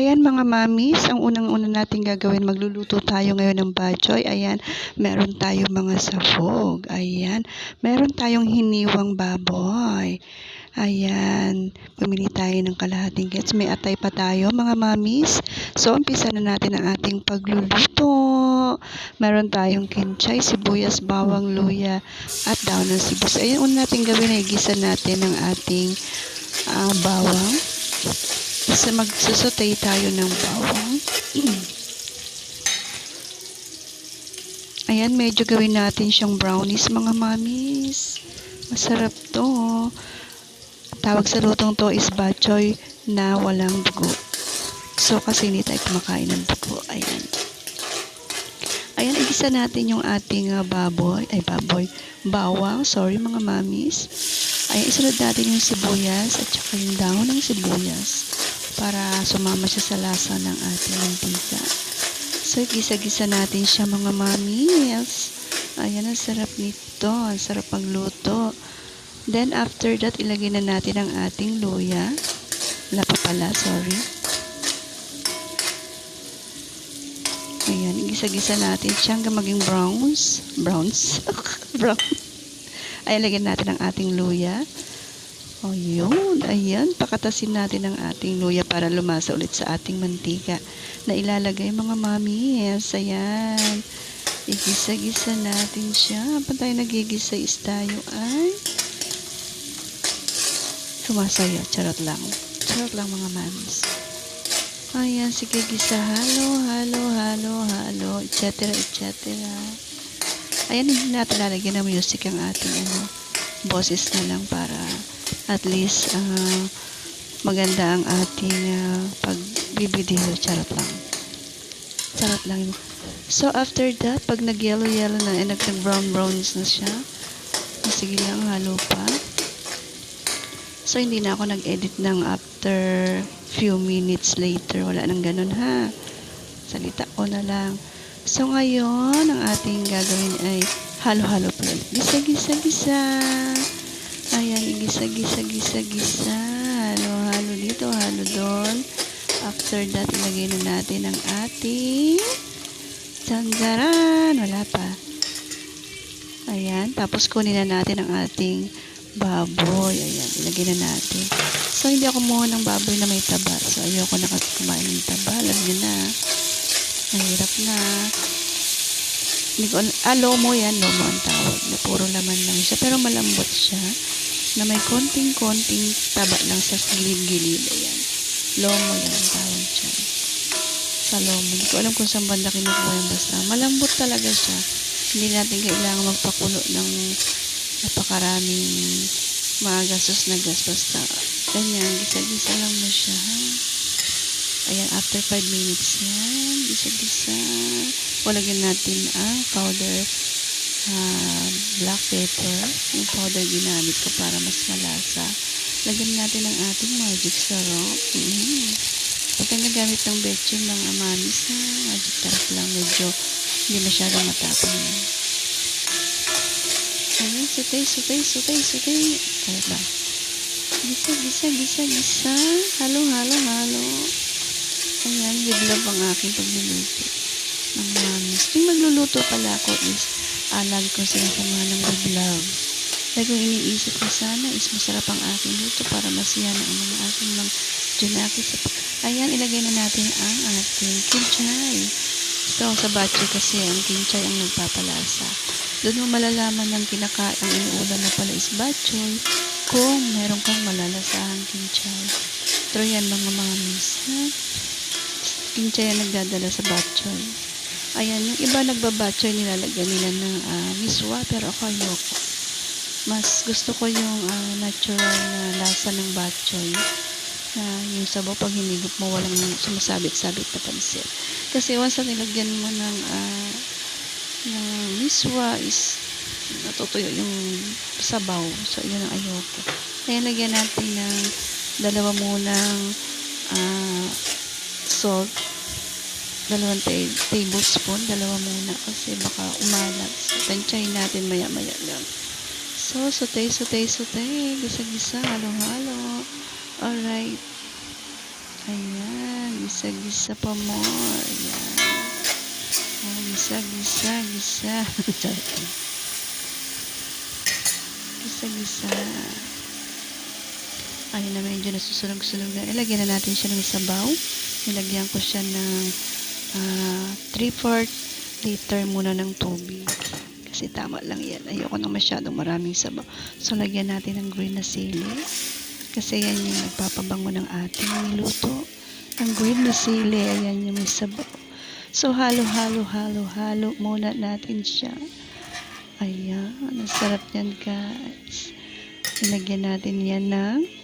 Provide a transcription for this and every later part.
Ayan mga mamis, ang unang-una natin gagawin, magluluto tayo ngayon ng bachoy. Ayan, meron tayong mga safog. Ayan, meron tayong hiniwang baboy. Ayan, pumili tayo ng kalahating gets. May atay pa tayo mga mamis. So, umpisa na natin ang ating pagluluto. Meron tayong kinchay, sibuyas, bawang, luya, at daon ng sibuyas. Ayan, una natin gawin ay gisa natin ng ating ah, bawang. Kasi magsusutay tayo ng bawang. Ayan, medyo gawin natin siyang brownies mga mamis. Masarap to. Tawag sa lutong to is bachoy na walang dugo. So, kasi hindi tayo kumakain ng dugo. Ayan. Ayan, igisa natin yung ating ah, baboy. Ay, baboy. Bawang. Sorry mga mamis. Ayan, isunod natin yung sibuyas at saka yung dahon ng sibuyas para sumama siya sa lasa ng ating mantika. So, gisa-gisa natin siya mga mamis. Ayan, ang sarap nito. Ang sarap pagluto. Then, after that, ilagay na natin ang ating luya. Wala pa pala, sorry. Ayan, gisa-gisa natin siya hanggang maging browns. Browns? Brown. Ayan, lagyan natin ang ating luya. O yun, ayan, pakatasin natin ang ating luya para lumasa ulit sa ating mantika na ilalagay mga mami. Yes, ayan. Igisa-gisa natin siya. Habang tayo nagigisa is tayo ay sumasayo. Charot lang. Charot lang mga mamis. Ayan, sige, gisa. Halo, halo, halo, halo, etc. etc. Ayan, hindi natin lalagyan ng music ang ating ano, boses na lang para at least ah, maganda ang ating uh, pagbibideo. Charot lang. Charot lang. So, after that, pag nag-yellow-yellow na, eh, nag-brown-browns na siya, sige lang, halo pa. So, hindi na ako nag-edit ng after few minutes later. Wala nang ganun, ha? Salita ko na lang. So, ngayon, ang ating gagawin ay halo-halo ulit. Gisa, gisa, gisa. Ayan, gisa, gisa, gisa, gisa. Halo-halo dito, halo doon. After that, ilagay na natin ang ating tandaran. Wala pa. Ayan, tapos kunin na natin ang ating baboy. Ayan, ilagay na natin. So, hindi ako kumuha ng baboy na may taba. So, ayoko na kasi kumain ng taba. Alam niyo na. Na. Hindi ko, ah, lomo yan. Lomo ang tawag. Na puro laman lang siya. Pero malambot siya. Na may konting-konting taba lang sa gilid-gilid. Ayan. Lomo yan ang tawag siya. Sa lomo. Hindi ko alam kung saan banda kinukuha yan. Basta malambot talaga siya. Hindi natin kailangan magpakulo ng napakaraming mga gasos na gas. Basta ganyan. Gisa-gisa lang mo siya. Ha? Ayan, after 5 minutes yan. Gisa-gisa. O, lagyan natin ang powder ah, black pepper. Yung powder ginamit ko para mas malasa. Lagyan natin ang ating magic syrup. Mm. Huwag tayo nagamit ng betchin ng amamis ha. Magic syrup lang. Medyo hindi masyadong matapang. Ayan, sutay, sutay, sutay, sutay. Kaya ba? Gisa, gisa, gisa, gisa. Halo, halo, halo. Ayan, with love ang aking pagluluto ng mamis. Yung magluluto pala ako is alag ko sila ng with love. Kaya kung iniisip ko sana is masarap ang aking luto para masiyahan ang mga aking mga junaki. Ayan, ilagay na natin ang ating kinchay. Ito sa batche kasi ang kinchay ang nagpapalasa. Doon mo malalaman ng kinakain ang inuulan na pala is batchoy kung meron kang malalasahang kinchay. Pero yan mga mamis, ha? Kinchay ang nagdadala sa batchoy. Ayan, yung iba nagbabatchoy, nilalagyan nila ng uh, miswa, pero ako ayoko. Mas gusto ko yung uh, natural na lasa ng batchoy. Na yung sabaw pag hinigop mo, walang sumasabit-sabit na pansit. Kasi once na nilagyan mo ng, uh, ng miswa is natutuyo yung sabaw. So, yun ang ayoko. Kaya lagyan natin ng dalawa munang uh, salt dalawang tablespoon, dalawa muna kasi baka umalat. So, natin maya-maya lang. So, sutay, sutay, sutay. Gisa-gisa, halo-halo. Alright. Ayan. Gisa-gisa pa more. Ayan. Oh, gisa, gisa, gisa. Gisa-gisa. Ayun na medyo nasusunog-sunog na. Ilagyan na natin siya ng sabaw. Nilagyan ko siya ng ah, 3-4 liter muna ng tubig. Kasi tama lang yan. Ayoko na masyadong maraming sabaw. So, lagyan natin ng green na sili. Kasi yan yung nagpapabango ng ating niluto. Ang green na sili, ayan yung may sabaw. So, halo, halo, halo muna natin siya. Ayan, ang sarap yan guys. Ilagyan natin yan ng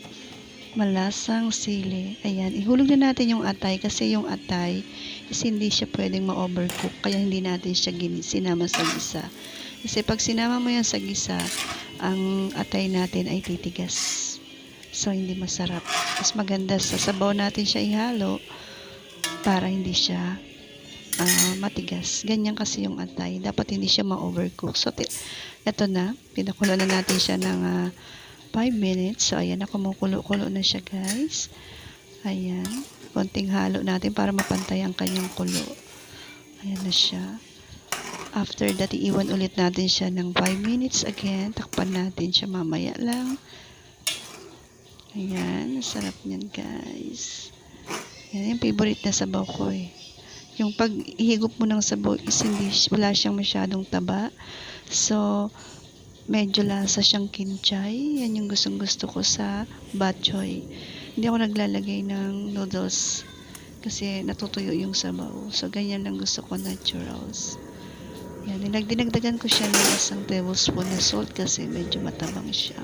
malasang sili. Ayan, ihulog na natin yung atay kasi yung atay is hindi siya pwedeng ma-overcook kaya hindi natin siya sinama sa gisa. Kasi pag sinama mo yan sa gisa, ang atay natin ay titigas. So, hindi masarap. Mas maganda sa sabaw natin siya ihalo para hindi siya ah, matigas. Ganyan kasi yung atay. Dapat hindi siya ma-overcook. So, eto na. Pinakulo na natin siya ng 5 minutes. So, ayan na. Kumukulo-kulo na siya, guys. Ayan. Konting halo natin para mapantay ang kanyang kulo. Ayan na siya. After that, iiwan ulit natin siya ng 5 minutes again. Takpan natin siya mamaya lang. Ayan. Sarap niyan, guys. Yan yung favorite na sabaw ko eh. Yung pag ihigop mo ng sabaw is hindi, wala siyang masyadong taba. So, medyo lasa siyang kinchay. Yan yung gustong gusto ko sa bok choy. Hindi ako naglalagay ng noodles kasi natutuyo yung sabaw. So, ganyan lang gusto ko naturals. Yan, nilag- dinagdagan ko siya ng isang tablespoon na salt kasi medyo matabang siya.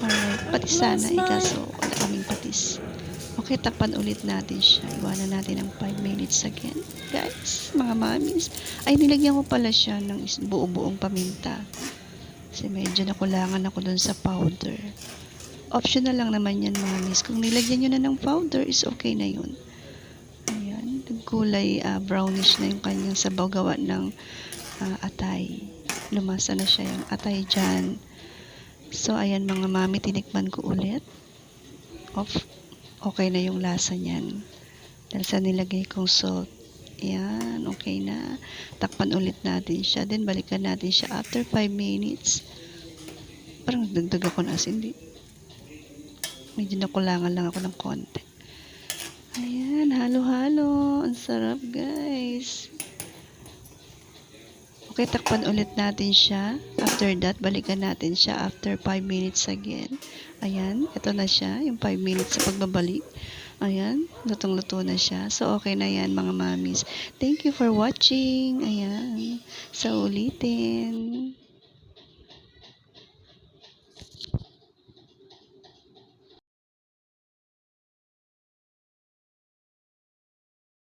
Alright, patis sana eh, kaso wala kaming patis. Okay, takpan ulit natin siya. Iwanan natin ng 5 minutes again. Guys, mga mamis. Ay, nilagyan ko pala siya ng buo-buong paminta. Kasi medyo nakulangan ako dun sa powder. Optional lang naman yan, mamis. Kung nilagyan nyo na ng powder, is okay na yun. Ayan. Nagkulay ah, brownish na yung kanyang sabaw gawa ng ah, atay. Lumasa na siya yung atay dyan. So, ayan mga mami, tinikman ko ulit. Off. Okay na yung lasa niyan. Dahil sa nilagay kong salt. Ayan, okay na. Takpan ulit natin siya. Then, balikan natin siya after 5 minutes. Parang nagdagdag ako ng asin. Di. Medyo nakulangan lang ako ng konti. Ayan, halo-halo. Ang sarap, guys. Okay, takpan ulit natin siya. After that, balikan natin siya after 5 minutes again. Ayan, ito na siya, yung 5 minutes sa pagbabalik. Ayan, lutong-luto na siya. So, okay na yan mga mamis. Thank you for watching. Ayan, sa ulitin.